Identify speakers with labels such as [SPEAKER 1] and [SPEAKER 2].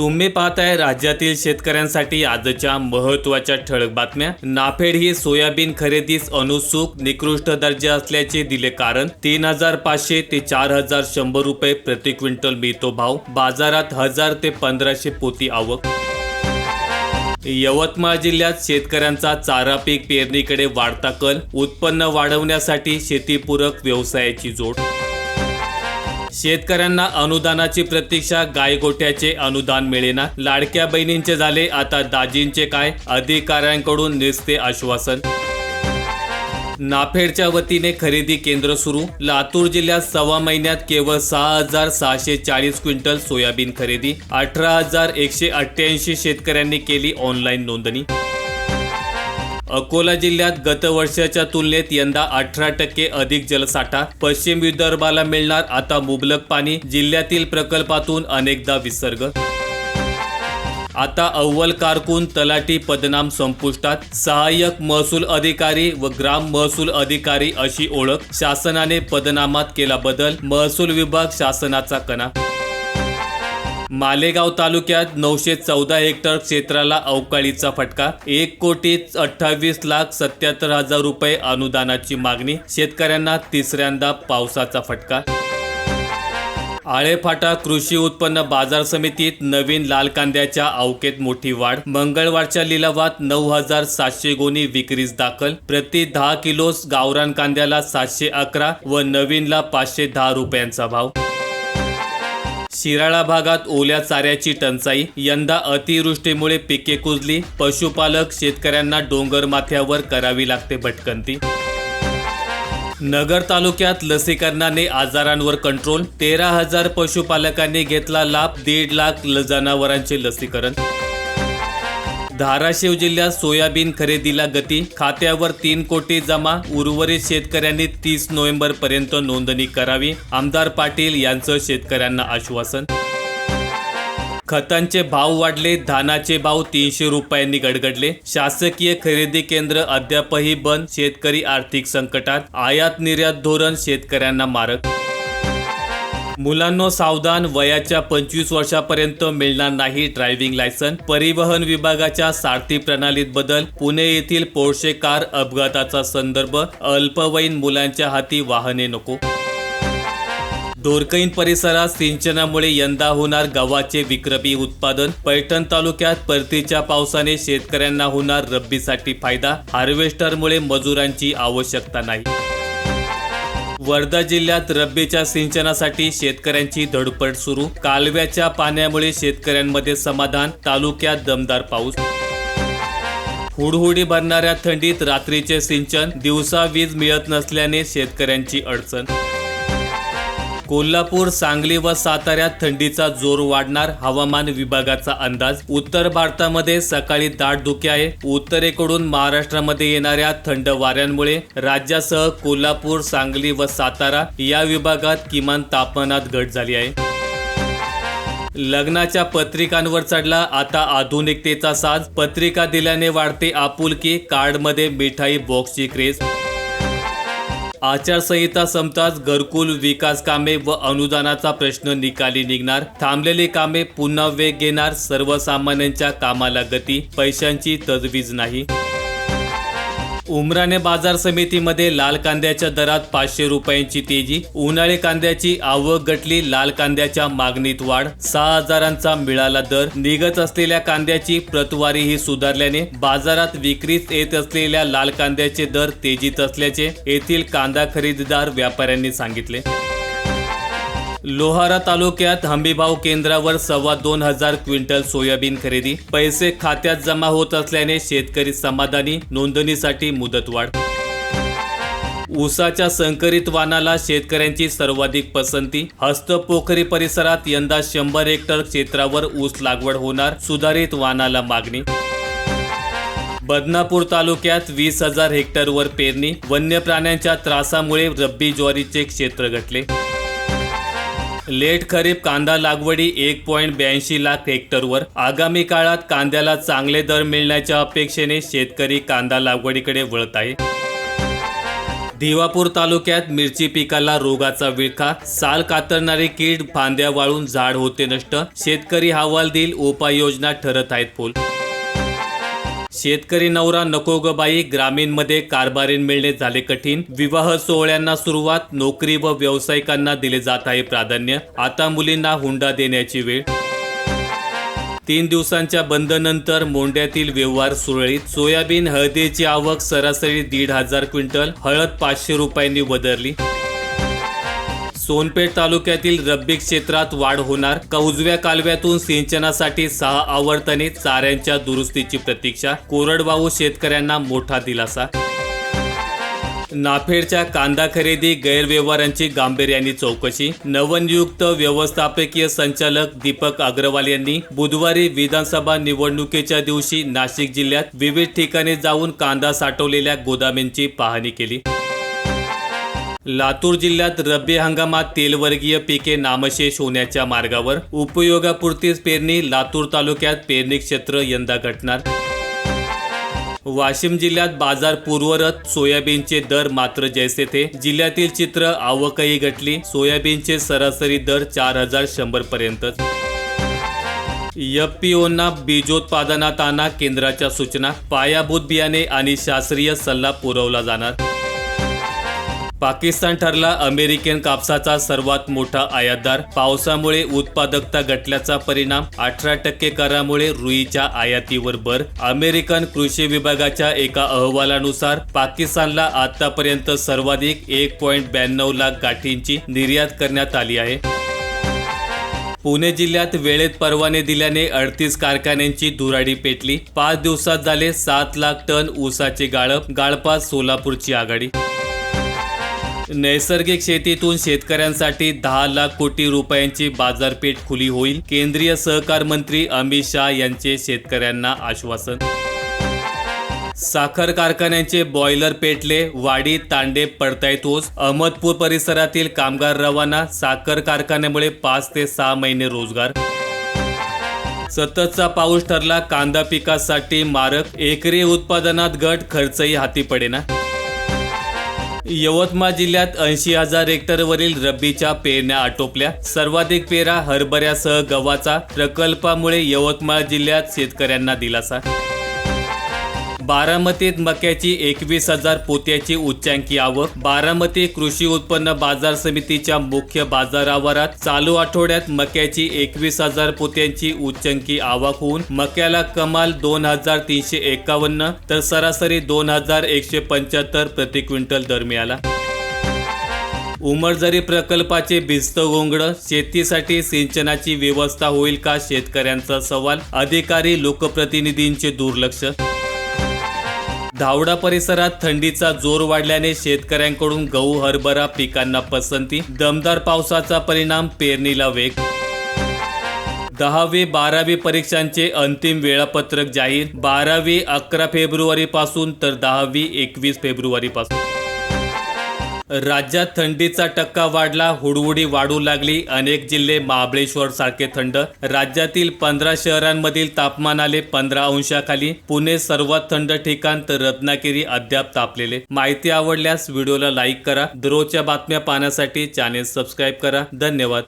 [SPEAKER 1] तुम्ही पाहताय राज्यातील शेतकऱ्यांसाठी आजच्या महत्त्वाच्या ठळक बातम्या. नाफेड ही सोयाबीन खरेदीस अनुसूक निकृष्ट दर्जा असल्याचे दिले कारण तीन हजार पाचशे ते चार हजार शंभर रुपये प्रति क्विंटल मिळतो भाव बाजारात हजार ते पंधराशे पोती आवक. यवतमाळ जिल्ह्यात शेतकऱ्यांचा चारा पीक पेरणीकडे वाढता कल उत्पन्न वाढवण्यासाठी शेतीपूरक व्यवसायाची जोड. शेतकऱ्यांना अनुदानाची प्रतीक्षा गायगोट्याचे अनुदान मिळेना. लाडक्या बहिणींचे झाले आता दाजींचे काय? अधिकाऱ्यांकडून निसते आश्वासन. नाफेडच्या वतीने खरेदी केंद्र सुरू. लातूर जिल्ह्यात सव्वा महिन्यात केवळ सहा हजार सहाशे चाळीस क्विंटल सोयाबीन खरेदी. अठरा हजार एकशे अठ्ठ्याऐंशी शेतकऱ्यांनी केली ऑनलाईन नोंदणी. अकोला जिल्ह्यात गत वर्षाच्या तुलनेत यंदा अठरा टक्के अधिक जलसाठा पश्चिम विदर्भाला मिळणार आता मुबलक पाणी जिल्ह्यातील प्रकल्पातून अनेकदा विसर्ग. आता अव्वल कारकून तलाठी पदनाम संपुष्टात. सहाय्यक महसूल अधिकारी व ग्राम महसूल अधिकारी अशी ओळख शासनाने पदनामात केला बदल. महसूल विभाग शासनाचा कणा. मालेगाव तालुक्यात नऊशे चौदा हेक्टर क्षेत्राला अवकाळीचा फटका. एक कोटी अठ्ठावीस लाख सत्याहत्तर हजार रुपये अनुदानाची मागणी. शेतकऱ्यांना तिसऱ्यांदा पावसाचा फटका. आळेफाटा कृषी उत्पन्न बाजार समितीत नवीन लाल कांद्याच्या अवकेत मोठी वाढ. मंगळवारच्या लिलावात नऊ हजार सातशे गोणी विक्रीस दाखल. प्रति दहा किलो गावरान कांद्याला सातशे अकरा व नवीनला पाचशे दहा रुपयांचा भाव. शिराळा भागात ओल्या चाऱ्याची टंचाई. यंदा अतिवृष्टीमुळे पिके कुजली. पशुपालक शेतकऱ्यांना डोंगर माथ्यावर करावी लागते भटकंती. नगर तालुक्यात लसीकरणाने आजारांवर कंट्रोल. तेरा हजार पशुपालकांनी घेतला लाभ. दीड लाख जनावरांचे लसीकरण. धाराशिव जिल्ह्यात सोयाबीन खरेदीला गती खात्यावर तीन कोटी जमा उर्वरित शेतकऱ्यांनी तीस नोव्हेंबर पर्यंत नोंदणी करावी आमदार पाटील यांचं शेतकऱ्यांना आश्वासन. खतांचे भाव वाढले धानाचे भाव तीनशे रुपयांनी गडगडले. शासकीय खरेदी केंद्र अद्यापही बंद शेतकरी आर्थिक संकटात आयात निर्यात धोरण शेतकऱ्यांना मारक मुलांनो सावधान वयाच्या पंचवीस वर्षापर्यंत मिळणार नाही ड्रायव्हिंग लायसन. परिवहन विभागाच्या सारथी प्रणालीत बदल. पुणे येथील पोर्शे कार अपघाताचा संदर्भ. अल्पवयीन मुलांच्या हाती वाहने नको. दोरकईन परिसरात सिंचनामुळे यंदा होणार गव्हाचे विक्रमी उत्पादन. पैठण तालुक्यात परतीच्या पावसाने शेतकऱ्यांना होणार रब्बीसाठी फायदा. हार्वेस्टरमुळे मजुरांची आवश्यकता नाही. वर्धा जिल्ह्यात रब्बीच्या सिंचनासाठी शेतकऱ्यांची धडपड सुरू. कालव्याच्या पाण्यामुळे शेतकऱ्यांमध्ये समाधान तालुक्यात दमदार पाऊस. हुडहुडी भरणाऱ्या थंडीत रात्रीचे सिंचन दिवसा वीज मिळत नसल्याने शेतकऱ्यांची अडचण. कोल्हापूर सांगली व साताऱ्यात थंडीचा जोर वाढणार हवामान विभागाचा अंदाज. उत्तर भारतामध्ये सकाळी दाट धुके आहे. उत्तरेकडून महाराष्ट्रामध्ये येणाऱ्या थंड वाऱ्यांमुळे राज्यासह कोल्हापूर सांगली व सातारा या विभागात किमान तापमानात घट झाली आहे. लग्नाच्या पत्रिकांवर चढला आता आधुनिकतेचा साज. पत्रिका दिल्याने वाढते आपुलकी कार्डमध्ये मिठाई बॉक्सची क्रेज आचारसंहिता संपताच घरकुल विकास कामे व अनुदानाचा प्रश्न निकाली निघणार. थांबलेली कामे पुन्हा वेग घेणार. सर्वसामान्यांच्या कामाला गती पैशांची तजवीज नाही. उमराने बाजार समितीमध्ये लाल कांद्याच्या दरात पाचशे रुपयांची तेजी उन्हाळी कांद्याची आवक घटली लाल कांद्याच्या मागणीत वाढ. सहा हजारांचा मिळाला दर. निघत असलेल्या कांद्याची प्रतवारी ही सुधारल्याने बाजारात विक्रीस येत असलेल्या लाल कांद्याचे दर तेजीत असल्याचे येथील कांदा खरेदीदार व्यापाऱ्यांनी सांगितले. लोहारा तालुक्यात हमीभाव केंद्रावर सव्वा दोन हजार क्विंटल सोयाबीन खरेदी. पैसे खात्यात जमा होत असल्याने शेतकरी समाधानी नोंदणीसाठी मुदतवाढ. ऊसाच्या संकरित वाणाला शेतकऱ्यांची सर्वाधिक पसंती. हस्तपोखरी परिसरात यंदा शंभर हेक्टर क्षेत्रावर ऊस लागवड होणार सुधारित वाणाला मागणी. बदनापूर तालुक्यात वीस हजार हेक्टरवर पेरणी वन्य प्राण्यांच्या त्रासामुळे रब्बी ज्वारीचे क्षेत्र घटले. लेट खरीप कांदा लागवडी एक पॉईंट ब्याऐंशी लाख हेक्टरवर. आगामी काळात कांद्याला चांगले दर मिळण्याच्या अपेक्षेने शेतकरी कांदा लागवडीकडे वळत आहे. दिवापूर तालुक्यात मिरची पिकाला रोगाचा विळखा. साल कातरणारी कीड फांद्या वाळून झाड होते नष्ट. शेतकरी हवाल देईल उपाययोजना ठरत आहेत फोल. शेतकरी नवरा नको ग बाई ग्रामीणमध्ये कारभारीन मिळणे झाले कठीण. विवाह सोहळ्यांना सुरुवात नोकरी व व्यावसायिकांना दिले जात आहे प्राधान्य. आता मुलींना हुंडा देण्याची वेळ. तीन दिवसांच्या बंदनंतर मोंड्यातील व्यवहार सुरळीत. सोयाबीन हळदीची आवक सरासरी दीड हजार क्विंटल हळद पाचशे रुपयांनी वदरली. सोनपेठ तालुक्यातील रब्बी क्षेत्रात वाढ होणार. का उजव्या कालव्यातून सिंचनासाठी सहा आवर्तने चाऱ्यांच्या दुरुस्तीची प्रतीक्षा. कोरडवाहू शेतकऱ्यांना मोठा दिलासा. नाफेडच्या कांदा खरेदी गैरव्यवहारांची गांभीर्याने चौकशी. नवनियुक्त व्यवस्थापकीय संचालक दीपक अग्रवाल यांनी बुधवारी विधानसभा निवडणुकीच्या दिवशी नाशिक जिल्ह्यात विविध ठिकाणी जाऊन कांदा साठवलेल्या गोदामींची पाहणी केली. लातूर जिल्ह्यात रब्बी हंगामात तेलवर्गीय पिके नामशेष होण्याच्या मार्गावर उपयोगापुरतीच पेरणी लातूर तालुक्यात पेरणी क्षेत्र यंदा घटणार. वाशिम जिल्ह्यात बाजार पूर्वरत सोयाबीनचे दर मात्र जैसे थे. जिल्ह्यातील चित्र आवकही घटली. सोयाबीनचे सरासरी दर चार हजार शंभर पर्यंत. एफपीओंना बीजोत्पादनात आणा केंद्राच्या सूचना. पायाभूत बियाणे आणि शास्त्रीय सल्ला पुरवला जाणार. पाकिस्तान ठरला अमेरिकन कापसाचा सर्वात मोठा आयातदार. पावसामुळे उत्पादकता घटल्याचा परिणाम अठरा टक्के करामुळे रुईच्या आयातीवर भर. अमेरिकन कृषी विभागाच्या एका अहवालानुसार पाकिस्तानला आतापर्यंत सर्वाधिक एक पॉईंट ब्याण्णव लाख गाठींची निर्यात करण्यात आली आहे. पुणे जिल्ह्यात वेळेत परवाने दिल्याने अडतीस कारखान्यांची धुराडी पेटली. पाच दिवसात झाले सात लाख टन ऊसाचे गाळप गाळपात सोलापूरची आघाडी नैसर्गिक शेतीतून शेतकऱ्यांसाठी दहा लाख कोटी रुपयांची बाजारपेठ खुली होईल. केंद्रीय सहकार मंत्री अमित शहा यांचे शेतकऱ्यांना आश्वासन. साखर कारखान्यांचे बॉयलर पेटले वाडी तांडे पडतायत ओस अहमदपूर परिसरातील कामगार रवाना साखर कारखान्यामुळे पाच ते सहा महिने रोजगार. सततचा पाऊस ठरला कांदा पिकासाठी मारक. एकरी उत्पादनात घट खर्चही हाती पडेना. यवतमाळ जिल्ह्यात ऐंशी हजार हेक्टरवरील रब्बीच्या पेरण्या आटोपल्या. सर्वाधिक पेरा हरभऱ्यासह गव्हाचा प्रकल्पामुळे यवतमाळ जिल्ह्यात शेतकऱ्यांना दिलासा. बारामतीत मक्याची एकवीस हजार पोत्याची उच्चांकी आवक. बारामती कृषी उत्पन्न बाजार समितीच्या मुख्य बाजार आवारात चालू आठवड्यात मक्याची एकवीस हजार पोत्यांची उच्चांकी आवक होऊन मक्याला कमाल दोन हजार तीनशे एकावन्न तर सरासरी दोन हजार एकशे पंच्याहत्तर प्रति क्विंटल दर मिळाला. उमरझरी प्रकल्पाचे भिस्त गोंगड शेतीसाठी सिंचनाची व्यवस्था होईल का शेतकऱ्यांचा सवाल? अधिकारी लोकप्रतिनिधींचे दुर्लक्ष धावडा परिसरात थंडीचा जोर वाढल्याने शेतकऱ्यांकडून गहू हरभरा पिकांना पसंती. दमदार पावसाचा परिणाम पेरणीला वेग. दहावी बारावी परीक्षांचे अंतिम वेळापत्रक जाहीर. बारावी अकरा फेब्रुवारी पासून तर दहावी एकवीस फेब्रुवारी पासून राज्यात थंडीचा टक्का वाढला हुडहुडी वाढू लागली. अनेक जिल्हे महाबळेश्वर सारखे थंड. राज्यातील पंधरा शहरांमधील तापमान आले पंधरा अंशाखाली. पुणे सर्वात थंड ठिकाण तर रत्नागिरी अद्याप तापलेले. माहिती आवडल्यास व्हिडिओला लाईक करा. दररोजच्या बातम्या पाहण्यासाठी चॅनेल सबस्क्राईब करा. धन्यवाद.